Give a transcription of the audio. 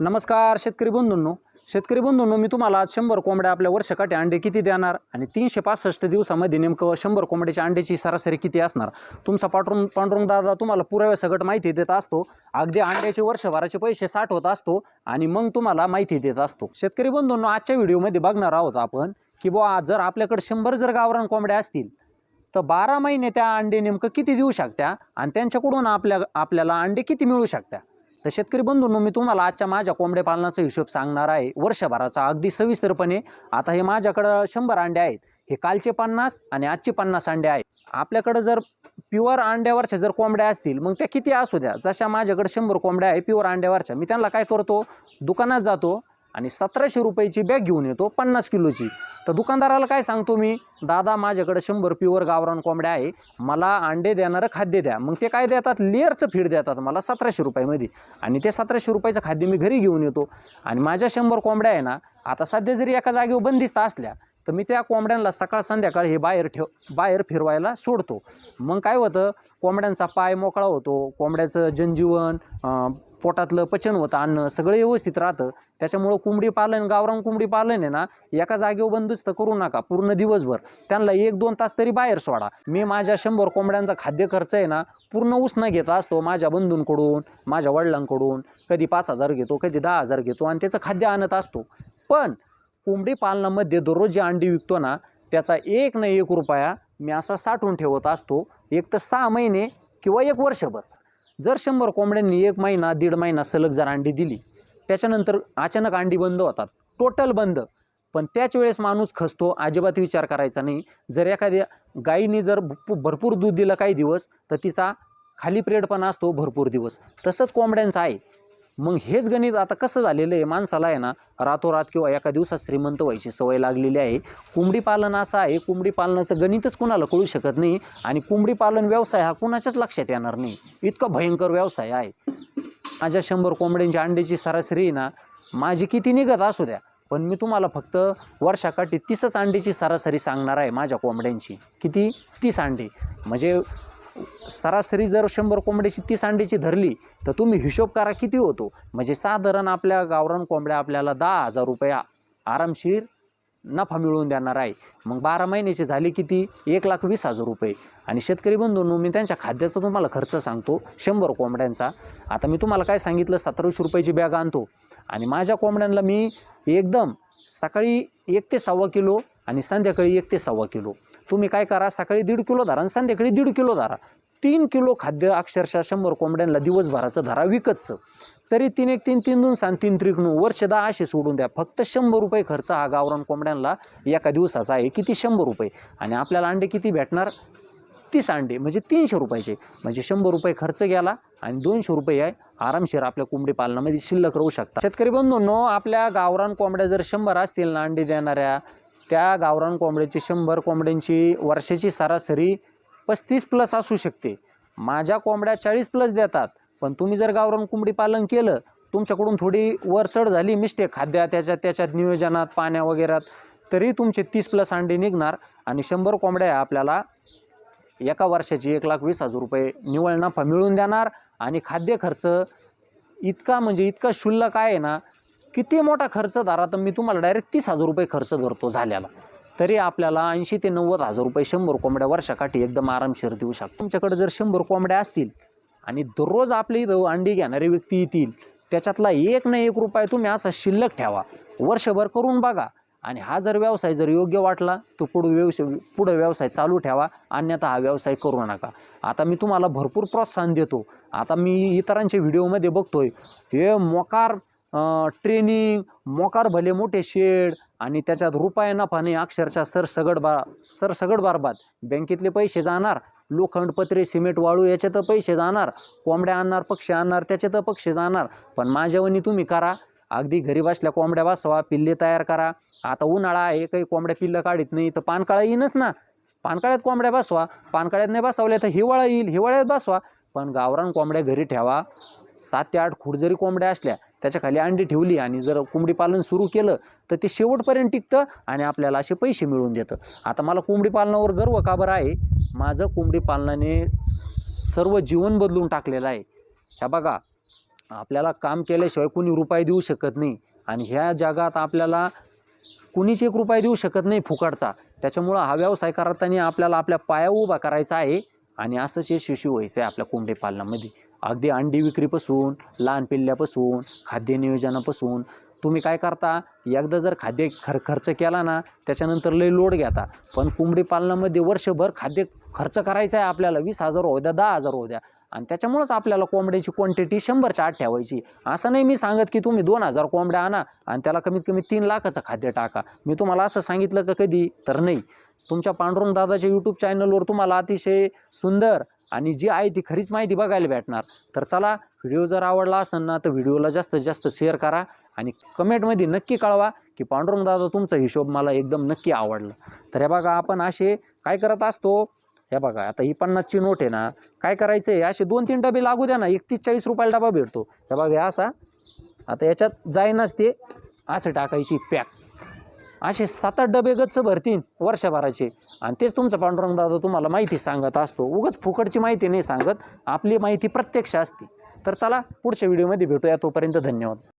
नमस्कार शेतकरी बंधूंनो. शेतकरी बंधूंनो मी तुम्हाला आज शंभर कोंबड्या आपल्या वर्षकाठी अंडे किती देणार आणि तीनशे पासष्ट दिवसामध्ये नेमकं शंभर कोंबड्याच्या अंड्याची सरासरी किती असणार? तुमचा पांडुरंग पांडुरंग दादा तुम्हाला पुराव्या सगट माहिती देत असतो. अगदी अंड्याचे वर्षभराचे पैसे साठवत असतो आणि मग तुम्हाला माहिती देत असतो. शेतकरी बंधूंनो आजच्या व्हिडिओमध्ये बघणार आहोत आपण की बुवा जर आपल्याकडे शंभर जर गावरान कोंबड्या असतील तर बारा महिने त्या अंडे नेमकं किती देऊ शकत्या आणि त्यांच्याकडून आपल्या आपल्याला अंडे किती मिळू शकत्या? तर शेतकरी बंधूंनो मी तुम्हाला आजच्या माझ्या कोंबड्या पालनाचा हिशोब सांगणार आहे. वर्षभराचा अगदी सविस्तरपणे. आता हे माझ्याकडं शंभर अंडे आहेत. हे कालचे पन्नास आणि आजचे पन्नास अंडे आहेत. आपल्याकडं जर प्युअर अंड्यावरच्या जर कोंबड्या असतील मग त्या किती असू द्या. जशा माझ्याकडे शंभर कोंबड्या आहे प्युअर अंड्यावरच्या मी त्यांना काय करतो? दुकानात जातो. आणि सतराशे रुपयाची बॅग घेऊन येतो पन्नास किलोची. तर दुकानदाराला काय सांगतो मी दादा माझ्याकडे शंभर प्युअर गावरान कोंबड्या आहे मला अंडे देणारं खाद्य द्या. मग ते काय देतात? लेअरचं फीड देतात मला सतराशे रुपयामध्ये. आणि ते सतराशे रुपयाचं खाद्य मी घरी घेऊन येतो. आणि माझ्या शंभर कोंबड्या आहे ना आता सध्या जरी एका जागेवर बंदिस्त असल्या तर मी त्या कोंबड्यांना सकाळ संध्याकाळ हे बाहेर ठेव बाहेर फिरवायला सोडतो. मग काय होतं कोंबड्यांचा पाय मोकळा होतो कोंबड्याचं जनजीवन पोटातलं पचन होतं अन्न सगळं व्यवस्थित राहतं. त्याच्यामुळं कोंबडी पालन गावरान कोंबडी पालन आहे ना एका जागेवर बंदुस्त करू नका पूर्ण दिवसभर. त्यांना एक दोन तास तरी बाहेर सोडा. मी माझ्या शंभर कोंबड्यांचा खाद्य खर्च आहे ना पूर्ण उसनं घेत असतो माझ्या बंधूंकडून माझ्या वडिलांकडून. कधी पाच हजार घेतो कधी दहा हजार घेतो आणि त्याचं खाद्य आणत असतो. पण कोंबडी पालनामध्ये दररोज जे अंडी विकतो ना त्याचा एक ना एक रुपया मी असा साठवून ठेवत असतो. एक तर सहा महिने किंवा एक वर्षभर. जर शंभर कोंबड्यांनी एक महिना दीड महिना सलग जर अंडी दिली त्याच्यानंतर अचानक अंडी बंद होतात. टोटल बंद. पण त्याच वेळेस माणूस खसतो अजिबात विचार करायचा नाही. जर एखाद्या गायीने जर भरपूर दूध दिलं काही दिवस तर तिचा खाली पिरियड पण असतो भरपूर दिवस. तसंच कोंबड्यांचं आहे. मग हेच गणित आता कसं झालेलं आहे? माणसाला आहे ना रातोरात किंवा एका दिवसात श्रीमंत व्हायची सवय लागलेली आहे. कोंबडी पालन असं आहे. कोंबडी पालनाचं गणितच कुणाला कळू शकत नाही आणि कोंबडी पालन व्यवसाय हा कुणाच्याच लक्षात येणार नाही. इतका भयंकर व्यवसाय आहे. माझ्या शंभर कोंबड्यांच्या अंड्याची सरासरी आहे ना माझी किती निघत असू द्या पण मी तुम्हाला फक्त वर्षाकाठी तीसच अंडीची सरासरी सांगणार आहे माझ्या कोंबड्यांची. किती? तीस अंडी. म्हणजे सरासरी जर शंभर कोंबड्याची तीस अंड्याची धरली तर तुम्ही हिशोब करा किती होतो? म्हणजे साधारण आपल्या गावरान कोंबड्या आपल्याला दहा हजार रुपये आरामशीर नफा मिळवून देणार आहे. मग बारा महिन्याची झाले किती? एक लाख वीस हजार रुपये. आणि शेतकरी बंधूंनो मी त्यांच्या खाद्याचा तुम्हाला खर्च सांगतो शंभर कोंबड्यांचा. आता मी तुम्हाला काय सांगितलं? सतराशे रुपयाची बॅग आणतो. आणि माझ्या कोंबड्यांना मी एकदम सकाळी एक ते सव्वा किलो आणि संध्याकाळी एक ते सव्वा किलो तुम्ही काय करा सकाळी दीड किलो धरा आणि संध्याकाळी दीड किलो धरा. तीन किलो खाद्य अक्षरशः शंभर कोंबड्यांना दिवसभराचं धरा विकतचं. तरी तीन एक तीन तीन दोन सांग तीन त्रिकणू वर्ष दहा असे सोडून द्या. फक्त शंभर रुपये खर्च हा गावरान कोंबड्यांना एका दिवसाचा आहे किती शंभर रुपये. आणि आपल्याला अंडे किती भेटणार? तीस अंडे म्हणजे तीनशे रुपयाचे. म्हणजे शंभर रुपये खर्च गेला आणि दोनशे रुपये आहे आरामशीर आपल्या कोंबडी पालनामध्ये शिल्लक राहू शकतात. शेतकरी बंधूंनो आपल्या गावरान कोंबड्या जर शंभर असतील ना अंडे देणाऱ्या त्या गावरान कोंबड्याची शंभर कोंबड्यांची वर्षाची सरासरी पस्तीस प्लस असू शकते. माझ्या कोंबड्या चाळीस प्लस देतात पण तुम्ही जर गावरान कोंबडी पालन केलं तुमच्याकडून थोडी वरचढ झाली मिस्टेक खाद्या त्याच्यात त्याच्यात नियोजनात पाण्या वगैरेत तरी तुमचे तीस प्लस अंडे निघणार आणि शंभर कोंबड्या आपल्याला एका वर्षाची एक लाख वीस हजार रुपये निव्वळ नफा मिळून देणार आणि खाद्य खर्च इतका म्हणजे इतका शुल्लक आहे ना किती मोठा खर्च धरा तर मी तुम्हाला डायरेक्ट तीस हजार रुपये खर्च धरतो झाल्याला. तरी आपल्याला ऐंशी ते नव्वद हजार रुपये शंभर कोंबड्या वर्षाकाठी एकदम आरामशीर देऊ शकतो. तुमच्याकडे जर शंभर कोंबड्या असतील आणि दररोज आपल्या इथं अंडी घेणारे व्यक्ती येतील त्याच्यातला एक ना एक रुपये तुम्ही असा शिल्लक ठेवा. वर्षभर करून बघा. आणि हा जर व्यवसाय जर योग्य वाटला तर पुढं व्यवसाय पुढं व्यवसाय चालू ठेवा. अन्यथा हा व्यवसाय करू नका. आता मी तुम्हाला भरपूर प्रोत्साहन देतो. आता मी इतरांच्या व्हिडिओमध्ये बघतोय हे मोकार ट्रेनिंग मोकार भले मोठे शेड आणि त्याच्यात रुपया नफा नाही अक्षरशः सरसगड बा सरसगड बारबाद. बँकेतले पैसे जाणार लोखंड पत्रे सिमेंट वाळू याच्यात पैसे जाणार कोंबड्या आणणार पक्षी आणणार त्याच्यात पक्षी जाणार. पण माझ्यावनी तुम्ही करा अगदी घरी बसल्या कोंबड्या बसवा पिल्ले तयार करा. आता उन्हाळा आहे काही कोंबड्या पिल्लं काढीत नाही तर पानकाळा येईनच ना. पानकाळ्यात कोंबड्या बसवा पानकाळ्यात नाही बसवल्या तर हिवाळा येईल हिवाळ्यात बसवा. पण गावरान कोंबड्या घरी ठेवा. सात ते आठ खूड जरी कोंबड्या असल्या त्याच्याखाली अंडी ठेवली आणि जर कोंबडी पालन सुरू केलं तर ते शेवटपर्यंत टिकतं आणि आपल्याला असे पैसे मिळवून देतं. आता मला कोंबडी पालनावर गर्व का बरं आहे? माझं कोंबडी पालनाने सर्व जीवन बदलून टाकलेलं आहे. ह्या बघा आपल्याला काम केल्याशिवाय कुणी रुपये देऊ शकत नाही आणि ह्या जगात आपल्याला कुणीच एक रुपया देऊ शकत नाही फुकटचा. त्याच्यामुळं हा व्यवसाय करताना आपल्याला आपल्या पाया उभा करायचा आहे आणि असंच यशस्वी व्हायचं आहे आपल्या कोंबडी पालनामध्ये. अगदी अंडी विक्रीपासून लहान पिल्ल्यापासून खाद्य नियोजनापासून. तुम्ही काय करता? एकदा जर खाद्य खर खर्च केला ना त्याच्यानंतर लय लोड घेता. पण कोंबडी पालनामध्ये वर्षभर खाद्य खर्च करायचा आहे आपल्याला. वीस हजार होऊ द्या दहा हजार होऊ द्या. आणि त्याच्यामुळंच आपल्याला कोंबड्याची क्वांटिटी शंभरच्या आठ ठेवायची. असं नाही मी सांगत की तुम्ही दोन हजार कोंबड्या आणा आणि त्याला कमीत कमी तीन लाखाचं खाद्य टाका. मी तुम्हाला असं सांगितलं का कधी? तर नाही. तुमच्या पांडुरंग दादाच्या यूट्यूब चॅनलवर तुम्हाला अतिशय सुंदर आणि जी आहे ती खरीच माहिती बघायला भेटणार. तर चला व्हिडिओ जर आवडला असेल ना तर व्हिडिओला जास्तीत जास्त शेअर करा आणि कमेंटमध्ये नक्की कळवा की पांडुरंग दादा तुमचा हिशोब मला एकदम नक्की आवडला. तर हे बघा आपण असे काय करत असतो हे बघा आता ही पन्नासची नोट आहे ना काय करायचं आहे असे दोन तीन डबे लागू द्या ना एकतीस चाळीस रुपयाला डबा भेटतो. हे बघा हे असा. आता याच्यात जाईनच ते असं टाकायची पॅक. असे सात आठ डबे गच्च भरतीन वर्षभराचे. आणि तेच तुमचं पांडुरंग दादा तुम्हाला माहिती सांगत असतो. उगाच फुकटची माहिती नाही सांगत आपली माहिती प्रत्यक्ष असते. तर चला पुढच्या व्हिडिओमध्ये भेटूया. तोपर्यंत धन्यवाद.